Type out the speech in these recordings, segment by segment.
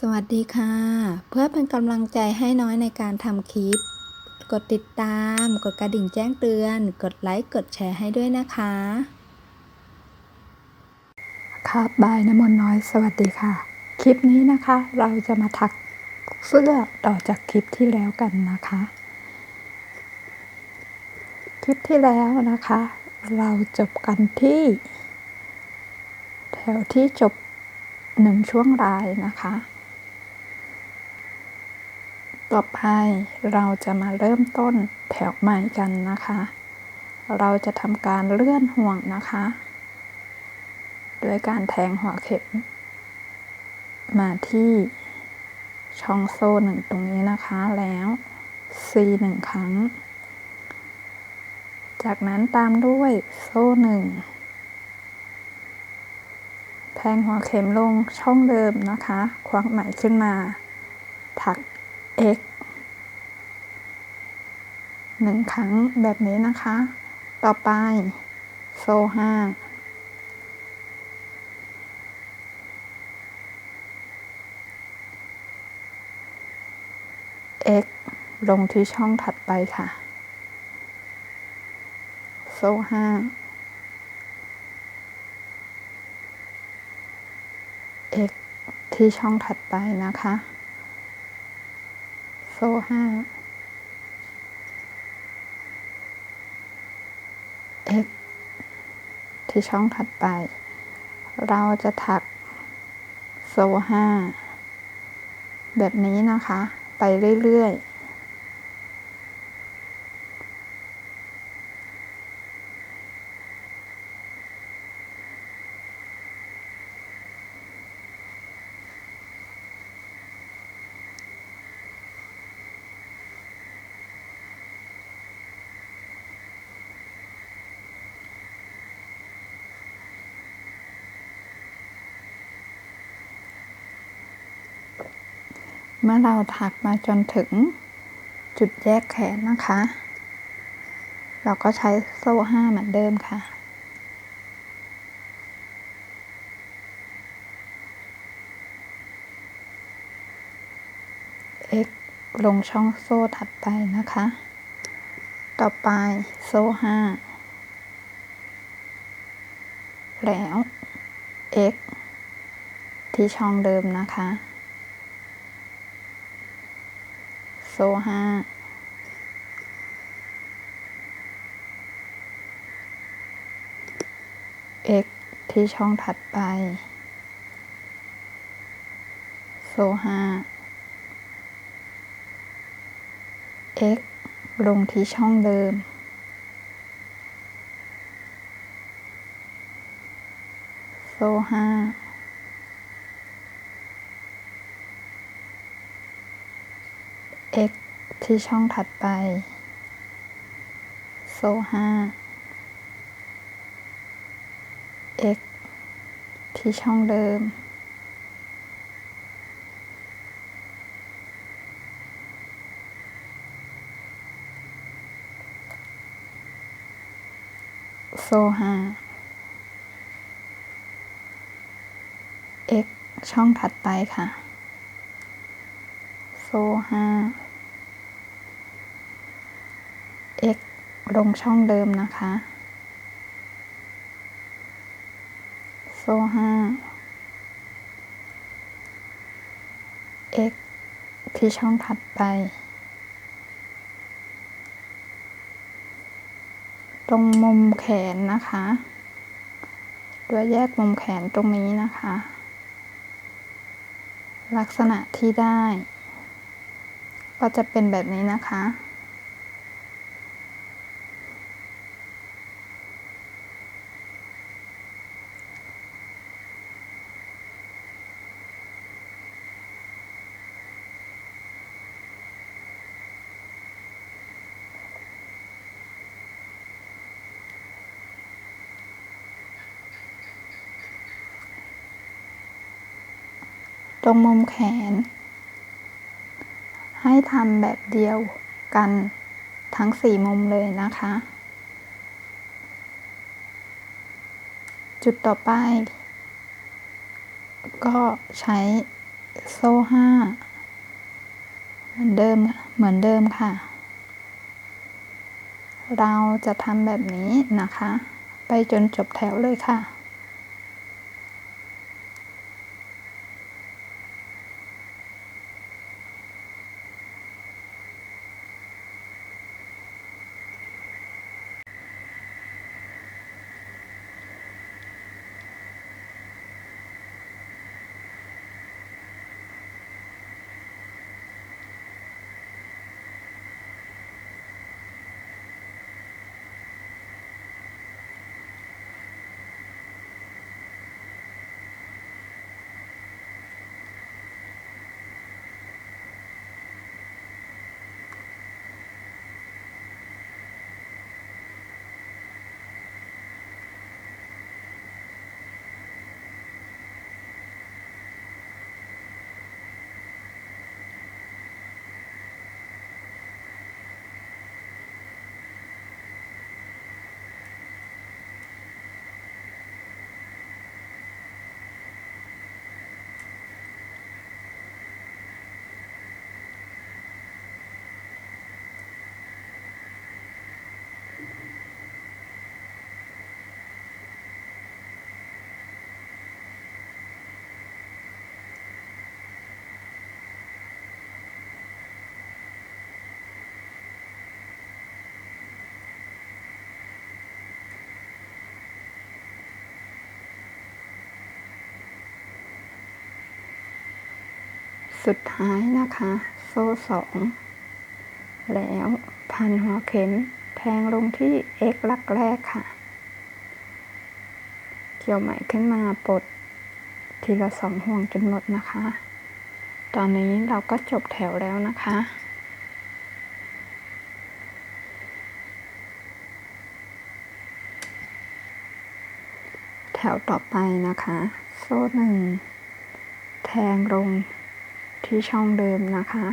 สวัสดีค่ะ เพื่อเป็นกำลังใจให้น้อยในการทำคลิป กดติดตาม กดกระดิ่งแจ้งเตือน กดไลค์ กดแชร์ให้ด้วยนะคะ ครับบายน้ำมนต์น้อยสวัสดีค่ะ คลิปนี้นะคะ เราจะมาถักเสื้อต่อจากคลิปที่แล้วกันนะคะ คลิปที่แล้วนะคะ เราจบกันที่ แถวที่จบหนึ่งช่วงรายนะคะ ต่อไปเราจะมาเริ่มต้นแถวใหม่กันนะคะ เราจะทำการเลื่อนห่วงนะคะโดยการแทงหัวเข็ม มาที่ช่องโซ่หนึ่งตรงนี้นะคะแล้ว C หนึ่งครั้ง จากนั้นตามด้วยโซ่หนึ่งแทงหัวเข็มลงช่องเดิมนะคะ ควักไหมขึ้นมา ถัก x หนึ่งครั้งแบบนี้นะคะ ต่อไปโซ่ห้า x ลงที่ช่องถัดไปค่ะ โซ่ห้า x ที่ช่องถัดไปนะคะ โซ่ห้า x ที่ช่องถัดไป เราจะถักโซ่ห้าแบบนี้นะคะ ไปเรื่อย ๆ เมื่อเราถักมาจนถึงจุดแยกแขนนะคะ เราก็ใช้โซ่ห้าเหมือนเดิมค่ะ x ลงช่องโซ่ถัดไปนะคะ ต่อไปโซ่ห้าแล้ว x ที่ช่องเดิมนะคะ โซ่ห้า x ที่ช่องถัดไป โซ่ห้า x ลงที่ช่องเดิม โซ่ห้า x ที่ช่องถัดไป โซ่ห้า x ที่ช่องเดิม โซ่ห้า x ช่องถัดไปค่ะ โซ่ห้า x ลงช่องเดิมนะคะ โซ่ห้า x ที่ช่องถัดไป ตรงมุมแขนนะคะ ด้วยแยกมุมแขนตรงนี้นะคะ ลักษณะที่ได้ ก็จะเป็นแบบนี้นะคะ ตรงมุมแขน ให้ทำแบบเดียวกันทั้งสี่มุมเลยนะคะ จุดต่อไป ก็ใช้โซ่ห้าเหมือนเดิมเหมือนเดิมค่ะ เราจะทำแบบนี้นะคะ ไปจนจบแถวเลยค่ะ สุดท้ายนะคะ โซ่สองแล้วพันหัวเข็มแทงลงที่ x ลักแรกค่ะ เกี่ยวไหมขึ้นมาปลดทีละสองห่วงจนหมดนะคะ ตอนนี้เราก็จบแถวแล้วนะคะ แถวต่อไปนะคะ โซ่หนึ่งแทงลง ที่ช่องเดิมนะคะ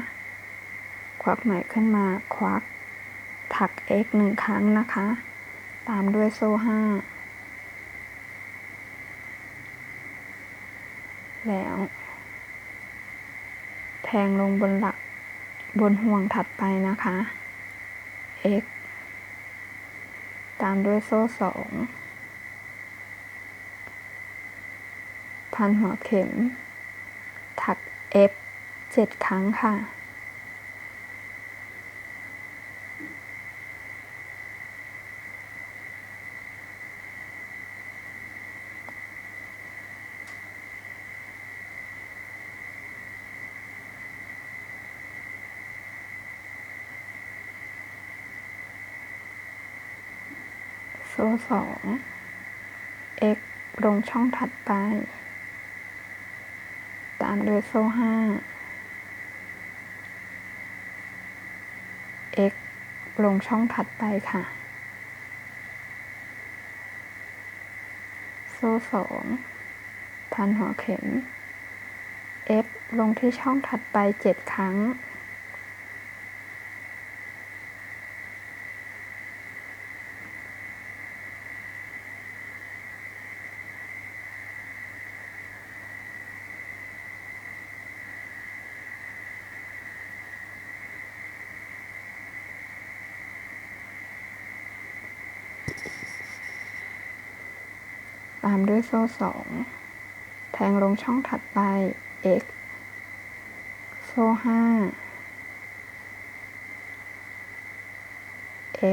ควักไหมขึ้นมาควัก ถัก x หนึ่งครั้งนะคะ ตามด้วยโซ่ห้าแล้ว แทงลงบนหลักบนห่วงถัดไปนะคะ x ตามด้วยโซ่สองพันหัวเข็ม ถัก F เจ็ดครั้งค่ะ โซ่สอง x ลงช่องถัดไป ตามด้วยโซ่ห้า ลงช่องถัดไปค่ะ โซ่สองพันหัวเข็ม f ลงที่ช่องถัดไปเจ็ดครั้งามด้วยโซ่สอง แทงลงช่องถัดไป x โซ่ห้า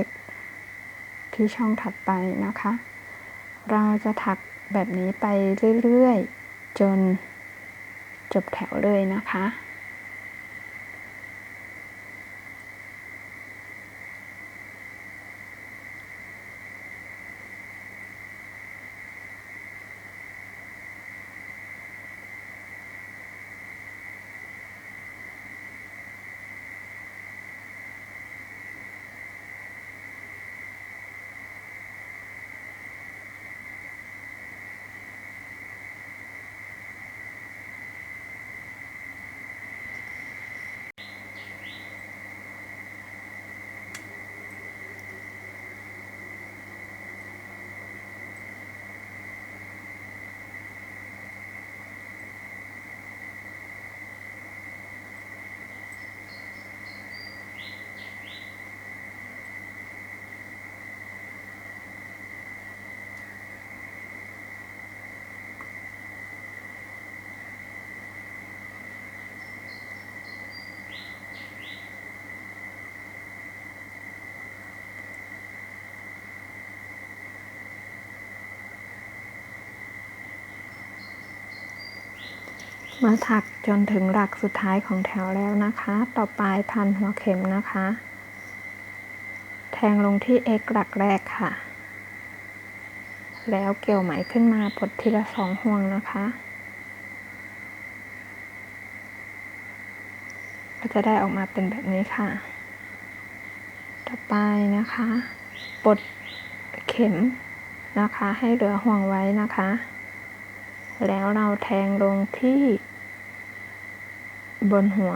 x ที่ช่องถัดไปนะคะ เราจะถักแบบนี้ไปเรื่อย ๆ จนจบแถวเลยนะคะ มาถักจนถึงหลักสุดท้ายของแถวแล้วนะคะ ต่อไปพันหัวเข็มนะคะ แทงลงที่ x หลักแรกค่ะ แล้วเกี่ยวไหมขึ้นมาปลดทีละสองห่วงนะคะ ก็จะได้ออกมาเป็นแบบนี้ค่ะ ต่อไปนะคะปลดเข็มนะคะ ให้เหลือห่วงไว้นะคะแล้วเราแทงลงที่ บนหัว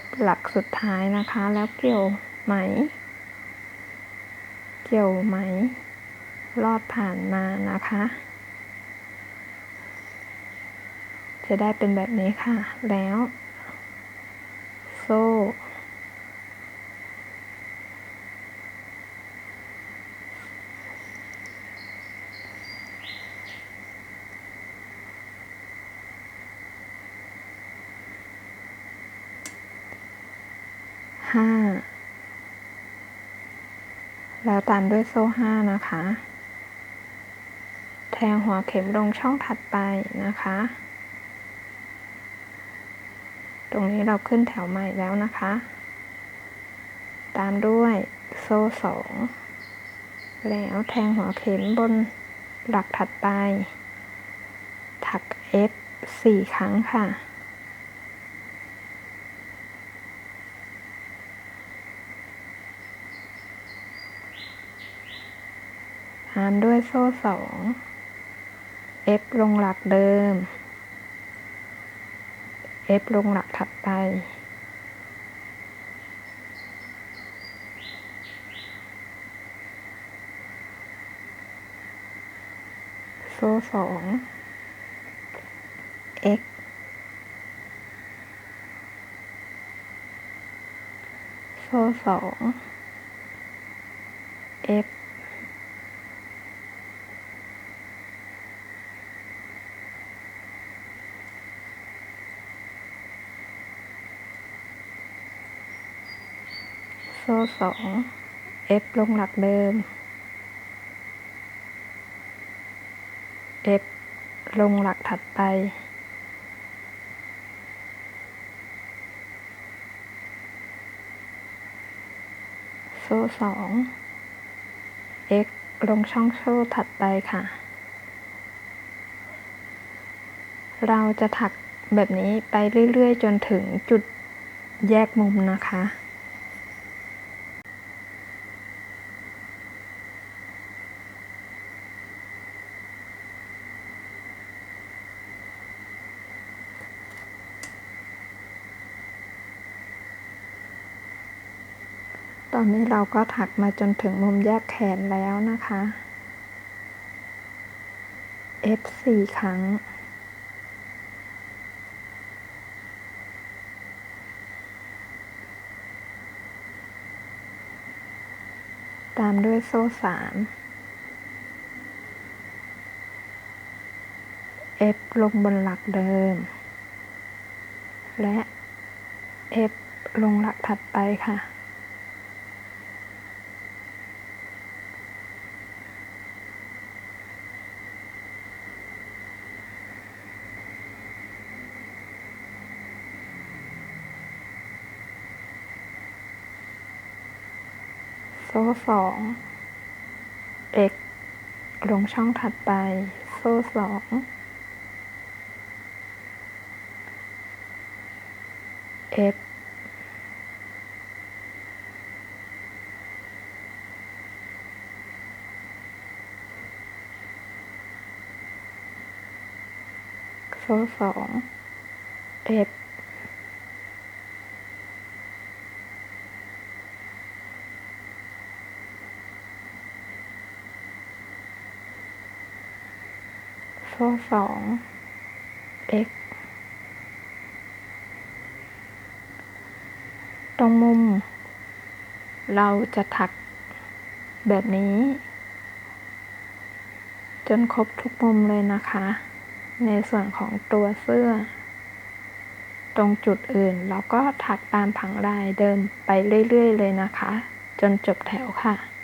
F หลักสุดท้ายนะคะ แล้วเกี่ยวไหม เกี่ยวไหม รอดผ่านมานะคะ จะได้เป็นแบบนี้ค่ะ แล้ว โซ่ ตามด้วยโซ่ห้านะคะ แทงหัวเข็มลงช่องถัดไปนะคะ ตรงนี้เราขึ้นแถวใหม่แล้วนะคะ ตามด้วยโซ่สองแล้วแทงหัวเข็มบนหลักถัดไป ถัก F สี่ครั้งค่ะ ตามด้วยโซ่สอง F ลงหลักเดิม F ลงหลักถัดไป โซ่สอง X โซ่สอง F โซ่สอง F ลงหลักเดิม F ลงหลักถัดไปโซ่สอง X ลงช่องโซ่ถัดไปค่ะ เราจะถักแบบนี้ไปเรื่อยๆ จนถึงจุดแยกมุมนะคะ ตอนนี้เราก็ถักมาจนถึงมุมแยกแขนแล้วนะคะ F สี่ครั้ง ตามด้วยโซ่สาม F ลงบนหลักเดิม และ F ลงหลักถัดไปค่ะ โซ่สอง x ลงช่องถัดไปโซ่สอง f โซ่สอง f โซ่สอง x ตรงมุม เราจะถักแบบนี้ จนครบทุกมุมเลยนะคะ ในส่วนของตัวเสื้อ ตรงจุดอื่นเราก็ถักตามผังลายเดิมไปเรื่อย ๆ เลยนะคะ จนจบแถวค่ะ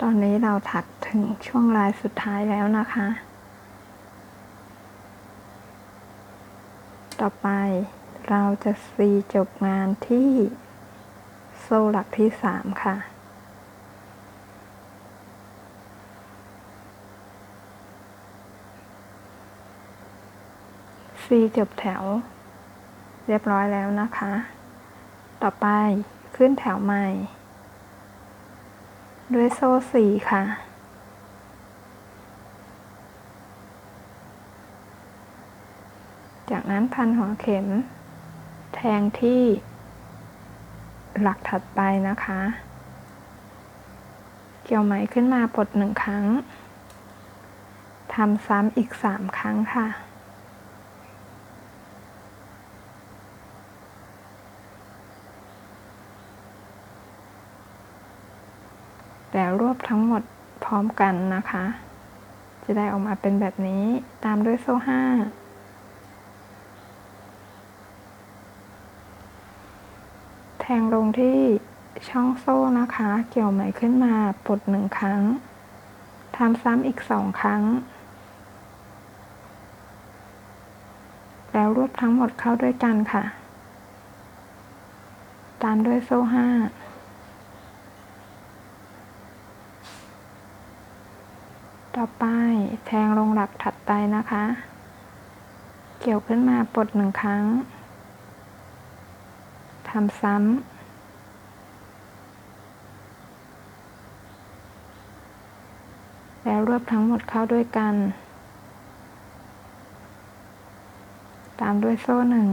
ตอนนี้เราถักถึงช่วงลายสุดท้ายแล้วนะคะ ต่อไปเราจะซีจบงานที่โซ่หลักที่สามค่ะซีจบแถว เรียบร้อยแล้วนะคะ ต่อไปขึ้นแถวใหม่ ด้วยโซ่สี่ค่ะ จากนั้นพันหัวเข็ม แทงที่ หลักถัดไปนะคะ เกี่ยวไหมขึ้นมาปลดหนึ่งครั้งทำซ้ำอีกสามครั้งค่ะ แล้วรวบ ทั้งหมดพร้อมกันนะคะ จะได้ออกมาเป็นแบบนี้ตามด้วยโซ่ห้าแทงลงที่ช่องโซ่นะคะ เกี่ยวไหมขึ้นมาปลดหนึ่งครั้งทำซ้ำอีกสองครั้ง แล้วรวบทั้งหมดเข้าด้วยกันค่ะ ตามด้วยโซ่ห้า ต่อไปแทงลงหลักถัดไปนะคะ เกี่ยวขึ้นมาปลดหนึ่งครั้งทำซ้ำแล้วรวบทั้งหมดเข้าด้วยกัน ตามด้วยโซ่หนึ่ง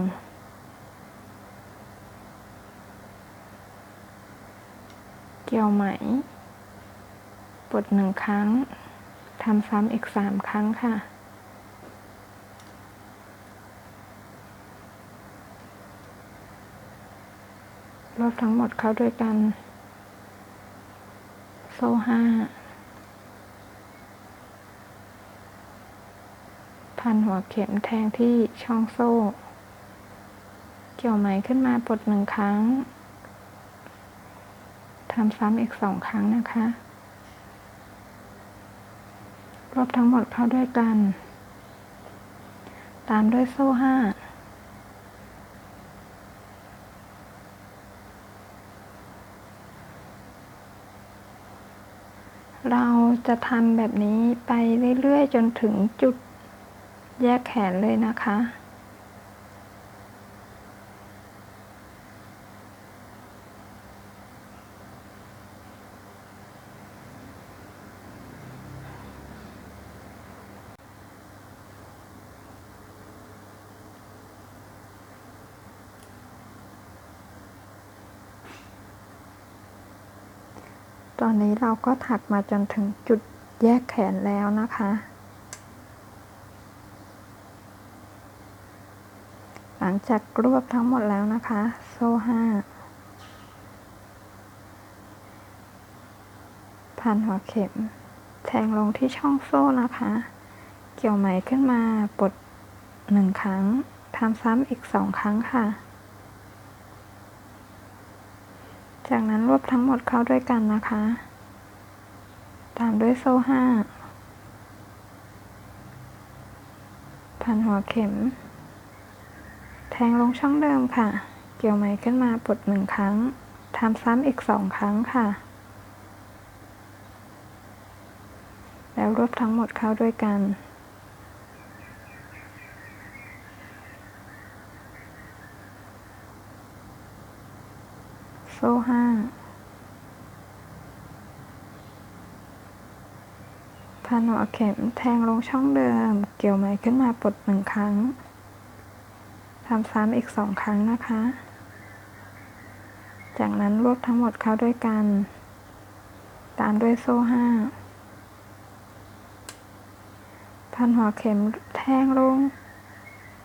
เกี่ยวไหม ปลดหนึ่งครั้ง ทำซ้ำอีกสามครั้งค่ะรวบทั้งหมดเข้าด้วยกัน โซ่ห้า พันหัวเข็มแทงที่ช่องโซ่ เกี่ยวไหมขึ้นมาปลดหนึ่งครั้ง ทำซ้ำอีกสองครั้งนะคะ บทั้งหมดเข้าด้วยกัน ตามด้วยโซ่ห้าเราจะทำแบบนี้ไปเรื่อยๆ จนถึงจุดแยกแขนเลยนะคะ ตอนนี้เราก็ถักมาจนถึงจุดแยกแขนแล้วนะคะ หลังจากรวบทั้งหมดแล้วนะคะ โซ่ห้าพันหัวเข็ม แทงลงที่ช่องโซ่นะคะ เกี่ยวไหมขึ้นมาปลดหนึ่งครั้งทำซ้ำอีกสองครั้งค่ะ จากนั้นรวบทั้งหมดเข้าด้วยกันนะคะ ตามด้วยโซ่ห้าพันหัวเข็ม แทงลงช่องเดิมค่ะ เกี่ยวไหมขึ้นมาปลดหนึ่งครั้งทำซ้ำอีกสองครั้งค่ะ แล้วรวบทั้งหมดเข้าด้วยกัน โซ่ห้าพันหัวเข็มแทงลงช่องเดิม เกี่ยวไหมขึ้นมาปลดหนึ่งครั้งทำซ้ำอีกสองครั้งนะคะ จากนั้นรวบทั้งหมดเข้าด้วยกัน ตามด้วยโซ่ห้าพันหัวเข็มแทงลง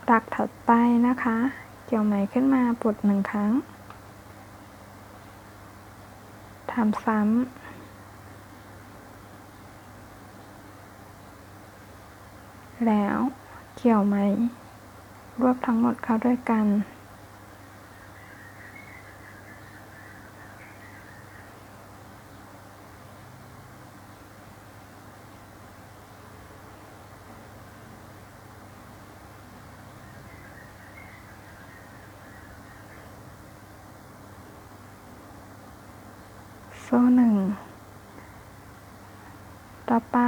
หลักถัดไปนะคะ เกี่ยวไหมขึ้นมาปลดหนึ่งครั้ง ทำซ้ำแล้วเกี่ยวไหม รวบทั้งหมดเข้าด้วยกัน ต โซ่หนึ่ง ต่อไป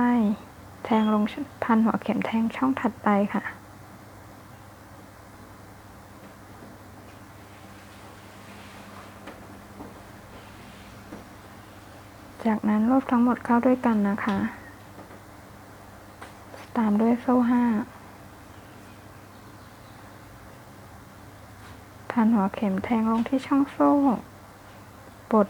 แทงลงพันหัวเข็มแทงช่องถัดไปค่ะ จากนั้นรวบทั้งหมดเข้าด้วยกันนะคะ ตามด้วยโซ่ห้าพันหัวเข็มแทงลงที่ช่องโซ่ ปลด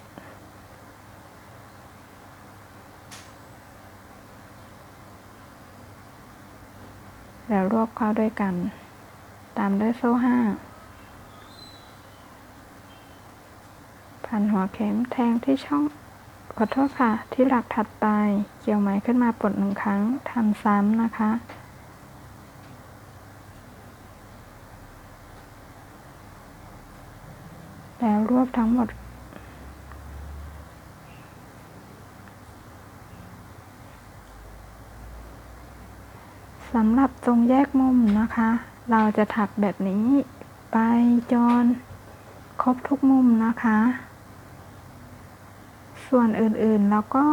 แล้ว รวบเข้าด้วยกัน ตามด้วยโซ่ห้าพันหัวเข็มแทงที่ช่องขอโทษค่ะ ที่หลักถัดไป เกี่ยวไหมขึ้นมาปลดหนึ่งครั้งทำซ้ำนะคะ แล้วรวบทั้งหมด สำหรับตรงแยกมุมนะคะ เราจะถักแบบนี้ไปจนครบทุกมุมนะคะ ส่วนอื่นๆแล้วก็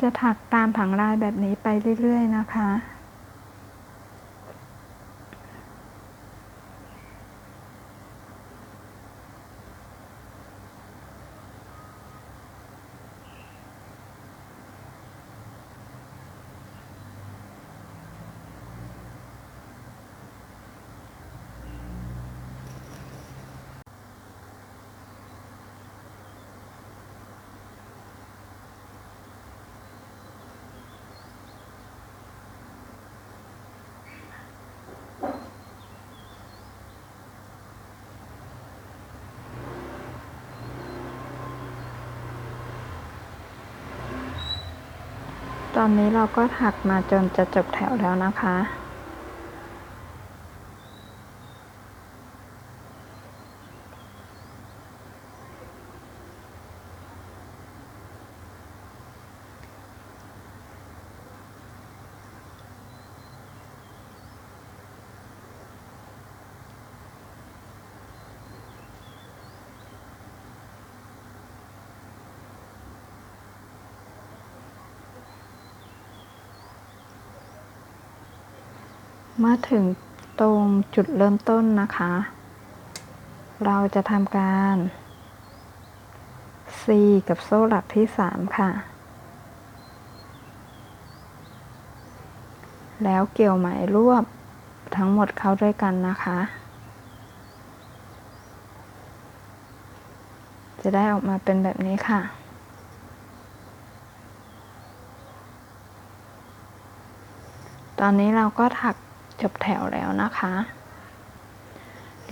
จะถักตามผังลายแบบนี้ไปเรื่อยๆนะคะ อนนี้เราก็ถักมาจนจะจบแถวแล้วนะคะ มื่อถึงตรงจุดเริ่มต้นนะคะ เราจะทำการ C กับโซ่หลักที่ 3 ค่ะ แล้วเกี่ยวไหมรวบทั้งหมดเข้าด้วยกันนะคะ จะได้ออกมาเป็นแบบนี้ค่ะตอนนี้เราก็ถัก จบแถวแล้วนะคะ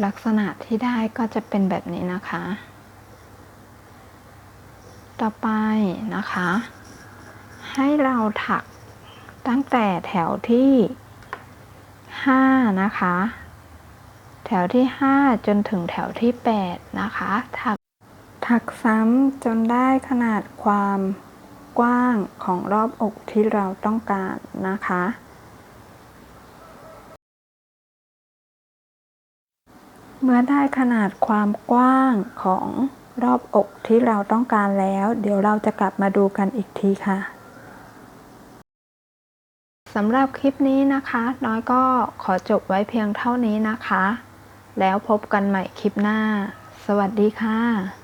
ลักษณะที่ได้ก็จะเป็นแบบนี้นะคะ ต่อไปนะคะ ให้เราถักตั้งแต่แถวที่5นะคะ แถวที่ 5 จนถึงแถวที่8นะคะถักถักซ้ำจนได้ขนาดความกว้างของรอบอกที่เราต้องการนะคะ เมื่อได้ขนาดความกว้างของรอบอกที่เราต้องการแล้ว เดี๋ยวเราจะกลับมาดูกันอีกทีค่ะสำหรับคลิปนี้นะคะ น้อยก็ขอจบไว้เพียงเท่านี้นะคะ แล้วพบกันใหม่คลิปหน้า สวัสดีค่ะ